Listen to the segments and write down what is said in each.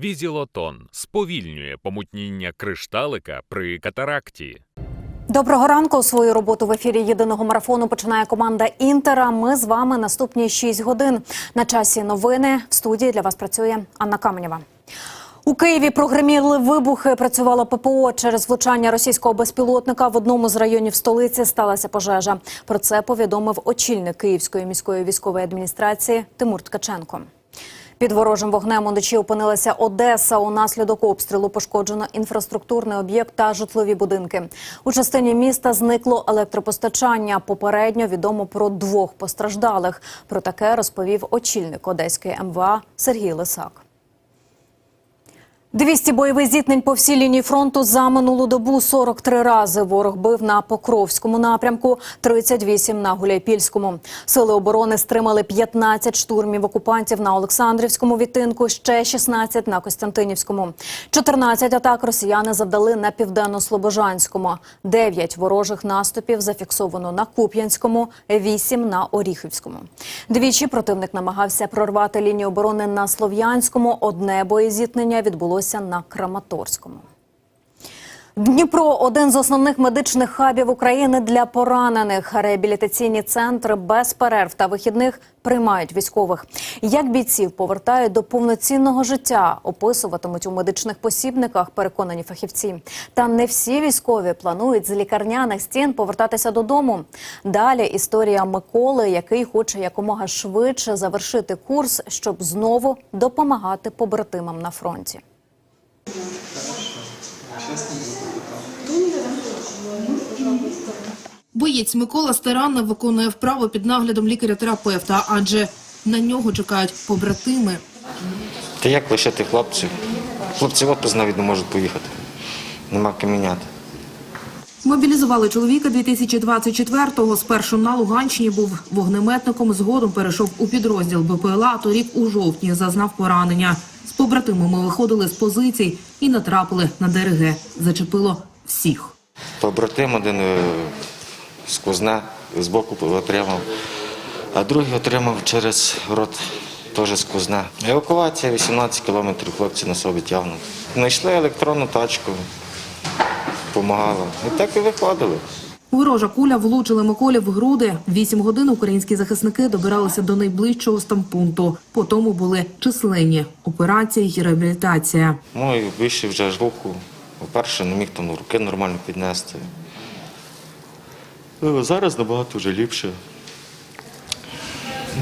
Візілотон сповільнює помутніння кришталика при катаракті. Доброго ранку. Свою роботу в ефірі єдиного марафону починає команда Інтера. Ми з вами наступні 6 годин. На часі новини в студії для вас працює Анна Каменєва. У Києві прогреміли вибухи. Працювало ППО через влучання російського безпілотника. В одному з районів столиці сталася пожежа. Про це повідомив очільник Київської міської військової адміністрації Тимур Ткаченко. Під ворожим вогнем уночі опинилася Одеса. Унаслідок обстрілу пошкоджено інфраструктурний об'єкт та житлові будинки. У частині міста зникло електропостачання. Попередньо відомо про двох постраждалих. Про таке розповів очільник Одеської МВА Сергій Лисак. 200 бойових зіткнень по всій лінії фронту за минулу добу 43 рази. Ворог бив на Покровському напрямку, 38 на Гуляйпільському. Сили оборони стримали 15 штурмів окупантів на Олександрівському відтинку, ще 16 на Костянтинівському. 14 атак росіяни завдали на південно-слобожанському. 9 ворожих наступів зафіксовано на Куп'янському, 8 на Оріхівському. Двічі противник намагався прорвати лінію оборони на Слов'янському. Одне боєзіткнення відбулося на Краматорському. Дніпро один з основних медичних хабів України для поранених. Реабілітаційні центри без перерв та вихідних приймають військових. Як бійців повертають до повноцінного життя, описуватимуть у медичних посібниках, переконані фахівці. Та не всі військові планують з лікарняних стін повертатися додому. Далі історія Миколи, який хоче якомога швидше завершити курс, щоб знову допомагати побратимам на фронті. Боєць Микола старанно виконує вправо під наглядом лікаря-терапевта, адже на нього чекають побратими. Та як лишити хлопців? Хлопці в отпуск навіть не можуть поїхати. Нема ким міняти. Мобілізували чоловіка 2024-го. Спершу на Луганщині був вогнеметником, згодом перейшов у підрозділ БПЛА, торік у жовтні зазнав поранення. З побратимами виходили з позицій і натрапили на ДРГ. Зачепило всіх. Побратим один е, сквозне з боку отримав, а другий отримав через рот теж сквозне. Евакуація 18 кілометрів хлопці на собі тягнуть. Знайшли електронну тачку, допомагала. І так і виходили. Ворожа куля влучили Миколі в груди. Вісім годин українські захисники добиралися до найближчого стампункту. По тому були численні операції і реабілітація. Ну і більше вже ж руку. По-перше, не міг там руки нормально піднести. Е, Зараз набагато вже ліпше.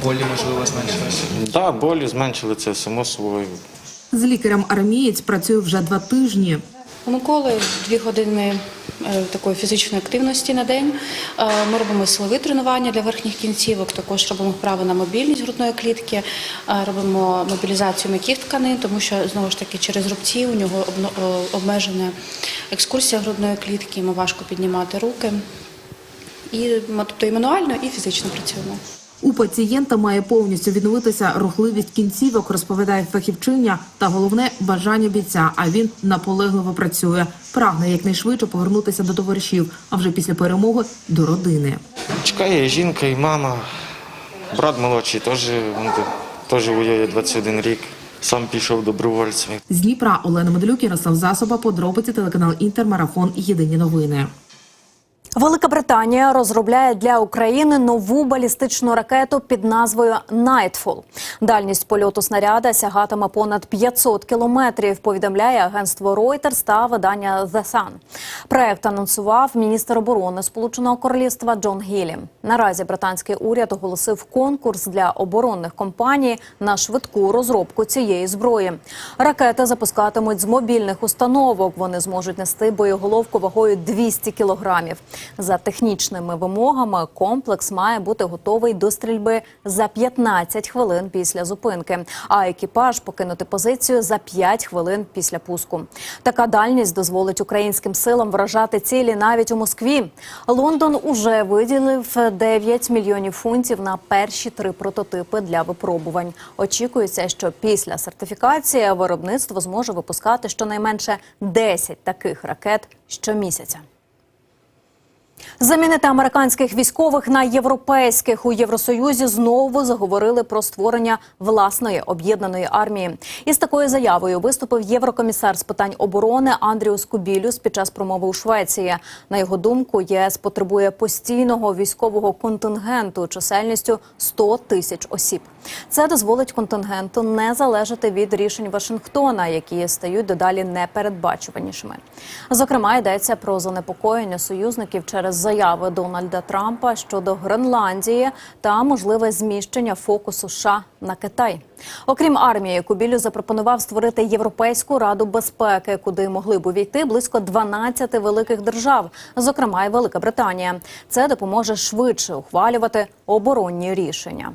Болі, можливо, зменшилися. Так, да, болі зменшили це само собою. З лікарем армієць працює вже два тижні. У Миколи дві години е, такої фізичної активності на день. Е, Ми робимо силові тренування для верхніх кінцівок, також робимо вправи на мобільність грудної клітки, е, робимо мобілізацію м'яких тканин, тому що знову ж таки через рубці у нього обмежена екскурсія грудної клітки, йому важко піднімати руки. І тобто і мануально, і фізично працюємо. У пацієнта має повністю відновитися рухливість кінцівок, розповідає фахівчиня, та головне бажання бійця. А він наполегливо працює. Прагне якнайшвидше повернутися до товаришів, а вже після перемоги до родини. Чекає і жінка, і мама. Брат молодший теж, він теж воює 21 рік. Сам пішов добровольцем. З Дніпра Олена Медлюк, Ярослав Засоба, подробиці телеканал Інтермарафон. Єдині новини. Велика Британія розробляє для України нову балістичну ракету під назвою Nightfall. Дальність польоту снаряда сягатиме понад 500 кілометрів. Повідомляє агентство Reuters та видання The Sun. Проект анонсував міністр оборони Сполученого Королівства Джон Гілі. Наразі британський уряд оголосив конкурс для оборонних компаній на швидку розробку цієї зброї. Ракети запускатимуть з мобільних установок. Вони зможуть нести боєголовку вагою 200 кілограмів. За технічними вимогами комплекс має бути готовий до стрільби за 15 хвилин після зупинки, а екіпаж покинути позицію за 5 хвилин після пуску. Така дальність дозволить українським силам вражати цілі навіть у Москві. Лондон уже виділив 9 мільйонів фунтів на перші три прототипи для випробувань. Очікується, що після сертифікації виробництво зможе випускати щонайменше 10 таких ракет щомісяця. Замінити американських військових на європейських у Євросоюзі знову заговорили про створення власної об'єднаної армії. Із такою заявою виступив єврокомісар з питань оборони Андріус Кубілюс під час промови у Швеції. На його думку, ЄС потребує постійного військового контингенту чисельністю 100 тисяч осіб. Це дозволить контингенту не залежати від рішень Вашингтона, які стають дедалі непередбачуванішими. Зокрема, йдеться про занепокоєння союзників через заяви Дональда Трампа щодо Гренландії та можливе зміщення фокусу США на Китай. Окрім армії, Кубілю запропонував створити Європейську раду безпеки, куди могли б увійти близько 12 великих держав, зокрема й Велика Британія. Це допоможе швидше ухвалювати оборонні рішення.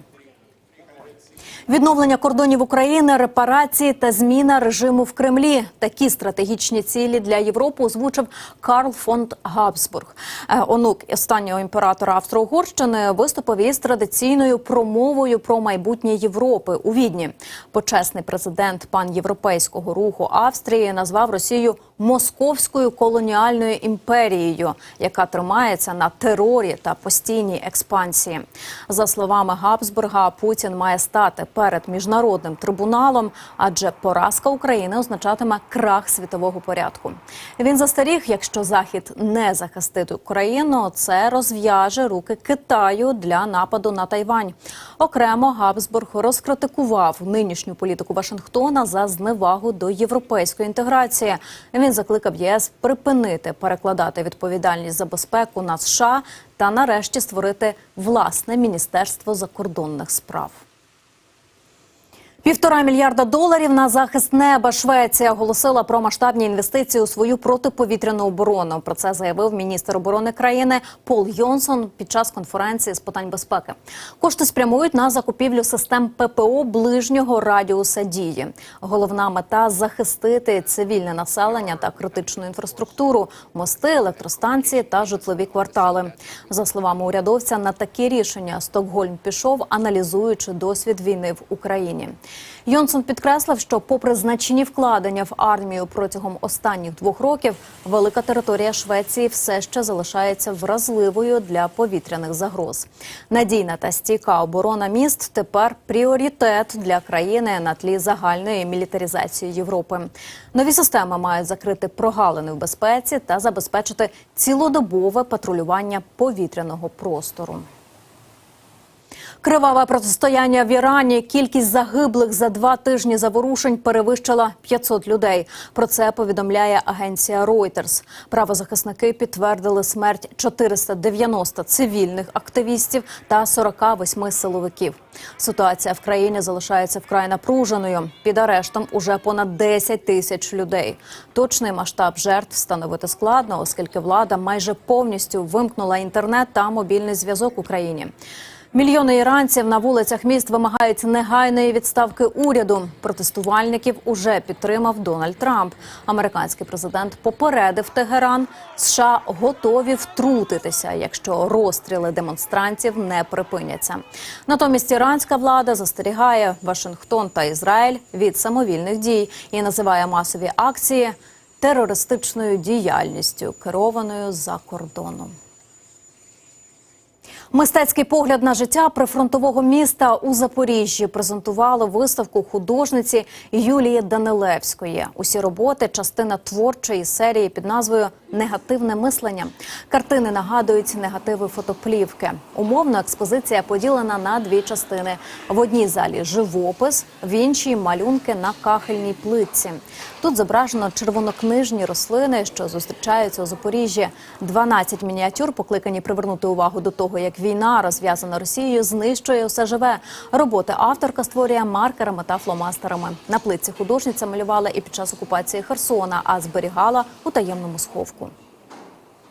Відновлення кордонів України, репарації та зміна режиму в Кремлі. Такі стратегічні цілі для Європи озвучив Карл фон Габсбург. Е, Онук останнього імператора Австро-Угорщини виступив із традиційною промовою про майбутнє Європи у Відні. Почесний президент панєвропейського руху Австрії назвав Росію московською колоніальною імперією, яка тримається на терорі та постійній експансії. За словами Габсбурга, Путін має стати перед міжнародним трибуналом, адже поразка України означатиме крах світового порядку. Він застеріг, якщо Захід не захистить Україну, це розв'яже руки Китаю для нападу на Тайвань. Окремо Габсбург розкритикував нинішню політику Вашингтона за зневагу до європейської інтеграції. Він закликав ЄС припинити перекладати відповідальність за безпеку на США та нарешті створити власне міністерство закордонних справ. Півтора мільярда доларів на захист неба Швеція оголосила про масштабні інвестиції у свою протиповітряну оборону. Про це заявив міністр оборони країни Пол Йонсон під час конференції з питань безпеки. Кошти спрямують на закупівлю систем ППО ближнього радіуса дії. Головна мета захистити цивільне населення та критичну інфраструктуру, мости, електростанції та житлові квартали. За словами урядовця, на такі рішення Стокгольм пішов, аналізуючи досвід війни в Україні. Йонсон підкреслив, що, попри значні вкладення в армію протягом останніх двох років, велика територія Швеції все ще залишається вразливою для повітряних загроз. Надійна та стійка оборона міст тепер пріоритет для країни на тлі загальної мілітаризації Європи. Нові системи мають закрити прогалини в безпеці та забезпечити цілодобове патрулювання повітряного простору. Криваве протистояння в Ірані. Кількість загиблих за два тижні заворушень перевищила 500 людей. Про це повідомляє агенція Reuters. Правозахисники підтвердили смерть 490 цивільних активістів та 48 силовиків. Ситуація в країні залишається вкрай напруженою. Під арештом уже понад 10 тисяч людей. Точний масштаб жертв встановити складно, оскільки влада майже повністю вимкнула інтернет та мобільний зв'язок Україні. Мільйони іранців на вулицях міст вимагають негайної відставки уряду. Протестувальників уже підтримав Дональд Трамп. Американський президент попередив Тегеран, США готові втрутитися, якщо розстріли демонстрантів не припиняться. Натомість іранська влада застерігає Вашингтон та Ізраїль від самовільних дій і називає масові акції терористичною діяльністю, керованою за кордоном. Мистецький погляд на життя прифронтового міста у Запоріжжі презентували виставку художниці Юлії Данилевської. Усі роботи частина творчої серії під назвою Негативне мислення. Картини нагадують негативи фотоплівки. Умовно експозиція поділена на дві частини: в одній залі живопис, в іншій малюнки на кахельній плитці. Тут зображено червонокнижні рослини, що зустрічаються у Запоріжжі. 12 мініатюр покликані привернути увагу до того, як війна, розв'язана Росією, знищує усе живе. Роботи авторка створює маркерами та фломастерами. На плитці художниця малювала і під час окупації Херсона, а зберігала у таємному сховку.